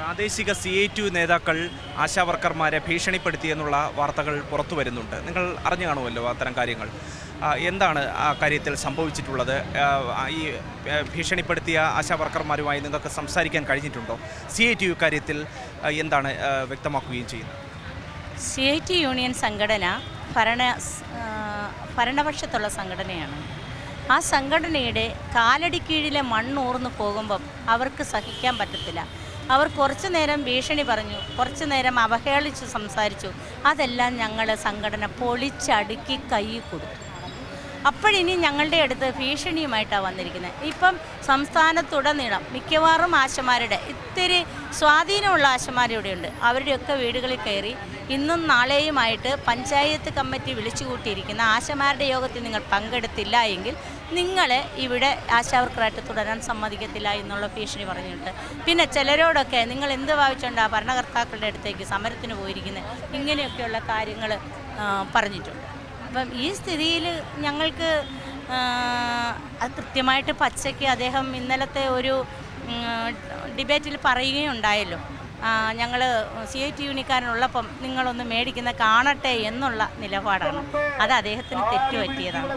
പ്രാദേശിക C I T നേതാക്കൾ ആശാവർക്കർമാരെ ഭീഷണിപ്പെടുത്തിയെന്നുള്ള വാർത്തകൾ പുറത്തു വരുന്നുണ്ട്. നിങ്ങൾ അറിഞ്ഞു കാണുമല്ലോ അത്തരം കാര്യങ്ങൾ. എന്താണ് ആ കാര്യത്തിൽ സംഭവിച്ചിട്ടുള്ളത്? ഈ ഭീഷണിപ്പെടുത്തിയ ആശാവർക്കർമാരുമായി നിങ്ങൾക്ക് സംസാരിക്കാൻ കഴിഞ്ഞിട്ടുണ്ടോ? സി ഐ ടി യു കാര്യത്തിൽ എന്താണ് വ്യക്തമാക്കുകയും ചെയ്യുന്നത്? സി ഐ ടി യൂണിയൻ സംഘടന ഭരണ ഭരണപക്ഷത്തുള്ള സംഘടനയാണ്. ആ സംഘടനയുടെ കാലടി കീഴിലെ മണ്ണൂർന്നു പോകുമ്പം അവർക്ക് സഹിക്കാൻ പറ്റത്തില്ല. അവർ കുറച്ചു നേരം ഭീഷണി പറഞ്ഞു കുറച്ചു നേരം അവഹേളിച്ച് സംസാരിച്ചു. അതെല്ലാം ഞങ്ങൾ സംഘടന പൊളിച്ചടുക്കി കൈ കൊടുത്തു. അപ്പോഴിനി ഞങ്ങളുടെ അടുത്ത് ഭീഷണിയുമായിട്ടാണ് വന്നിരിക്കുന്നത് ഇപ്പം സംസ്ഥാനത്തുടനീളം മിക്കവാറും ആശമാരുടെ ഇത്തിരി സ്വാധീനമുള്ള ആശമാർ ഇവിടെയുണ്ട്. അവരുടെയൊക്കെ വീടുകളിൽ കയറി ഇന്നും നാളെയുമായിട്ട് പഞ്ചായത്ത് കമ്മിറ്റി വിളിച്ചു കൂട്ടിയിരിക്കുന്ന ആശമാരുടെ യോഗത്തിൽ നിങ്ങൾ പങ്കെടുത്തില്ല എങ്കിൽ നിങ്ങൾ ഇവിടെ ആശാവർക്കറായിട്ട് തുടരാൻ സമ്മതിക്കത്തില്ല എന്നുള്ള ഭീഷണി പറഞ്ഞിട്ട്. പിന്നെ ചിലരോടൊക്കെ നിങ്ങൾ എന്ത് ഭാവിച്ചുകൊണ്ട് ആ ഭരണകർത്താക്കളുടെ അടുത്തേക്ക് സമരത്തിന് പോയിരിക്കുന്നത് ഇങ്ങനെയൊക്കെയുള്ള കാര്യങ്ങൾ പറഞ്ഞിട്ടുണ്ട്. അപ്പം ഈ സ്ഥിതിയിൽ ഞങ്ങൾക്ക് അത് കൃത്യമായിട്ട് പച്ചയ്ക്ക് അദ്ദേഹം ഇന്നലത്തെ ഒരു ഡിബേറ്റിൽ പറയുകയുണ്ടായല്ലോ. ഞങ്ങൾ സി ഐ ടി യൂണിക്കാരനുള്ളപ്പം നിങ്ങളൊന്ന് മേടിക്കുന്ന കാണട്ടെ എന്നുള്ള നിലപാടാണ്. അത് അദ്ദേഹത്തിന് തെറ്റുപറ്റിയതാണ്.